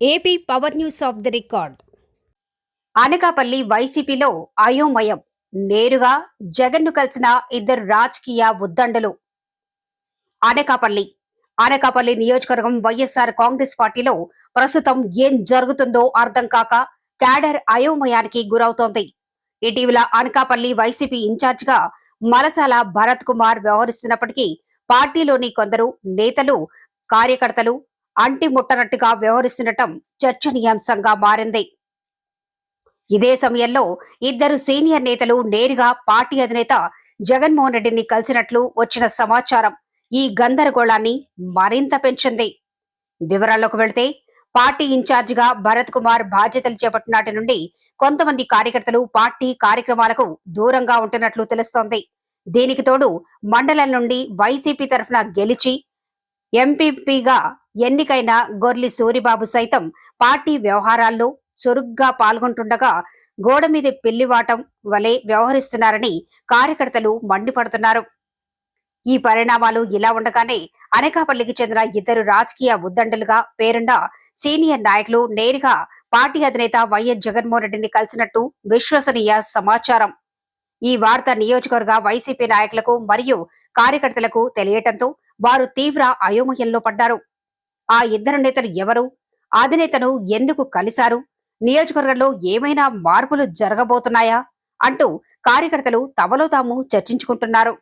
AP power news off the record. Anakapalli వైసీపీలో అయోమయం. నేరుగా జగన్ను కలిసిన ఇద్దరు రాజకీయ ఉద్దండలు. అనకాపల్లి. అనకాపల్లి నియోజకవర్గం వైఎస్ఆర్ కాంగ్రెస్ పార్టీలో ప్రస్తుతం ఏం జరుగుతుందో అర్థం కాక క్యాడర్ అయోమయానికి గురవుతోంది. ఇటీవల అనకాపల్లి వైసీపీ ఇన్ఛార్జిగా మలసాల భరత్ కుమార్ వ్యవహరిస్తున్నప్పటికీ పార్టీలోని కొందరు నేతలు కార్యకర్తలు అంటి ముట్టనట్టుగా వ్యవహరిస్తుండటం చర్చనీయాంశంగా మారింది. ఇదే సమయంలో ఇద్దరు సీనియర్ నేతలు నేరుగా పార్టీ అధినేత జగన్మోహన్ రెడ్డిని కలిసినట్లు వచ్చిన సమాచారం ఈ గందరగోళాన్ని మరింత పెంచింది. వివరాల్లోకి వెళితే పార్టీ ఇన్ఛార్జిగా భరత్ కుమార్ బాధ్యతలు చేపట్టినాటి నుండి కొంతమంది కార్యకర్తలు పార్టీ కార్యక్రమాలకు దూరంగా ఉంటున్నట్లు తెలుస్తోంది. దీనికి తోడు మండలం నుండి వైసీపీ తరఫున గెలిచి ఎంపీపీగా ఎన్నికైన గొర్లి సూరిబాబు సైతం పార్టీ వ్యవహారాల్లో చురుగ్గా పాల్గొంటుండగా గోడ మీద పిల్లివాటం వలె వ్యవహరిస్తున్నారని కార్యకర్తలు మండిపడుతున్నారు. ఈ పరిణామాలు ఇలా ఉండగానే అనకాపల్లికి చెందిన ఇద్దరు రాజకీయ ఉద్దండలుగా పేరున్న సీనియర్ నాయకులు నేరుగా పార్టీ అధినేత వైఎస్ జగన్మోహన్ రెడ్డిని కలిసినట్టు విశ్వసనీయ సమాచారం. ఈ వార్త నియోజకవర్గ వైసీపీ నాయకులకు మరియు కార్యకర్తలకు తెలియటంతో వారు తీవ్ర అయోమయంలో పడ్డారు. ఆ ఇద్దరు నేతలు ఎవరు? అధినేతను ఎందుకు కలిశారు? నియోజకవర్గంలో ఏమైనా మార్పులు జరగబోతున్నాయా? అంటూ కార్యకర్తలు తమలో తాము చర్చించుకుంటున్నారు.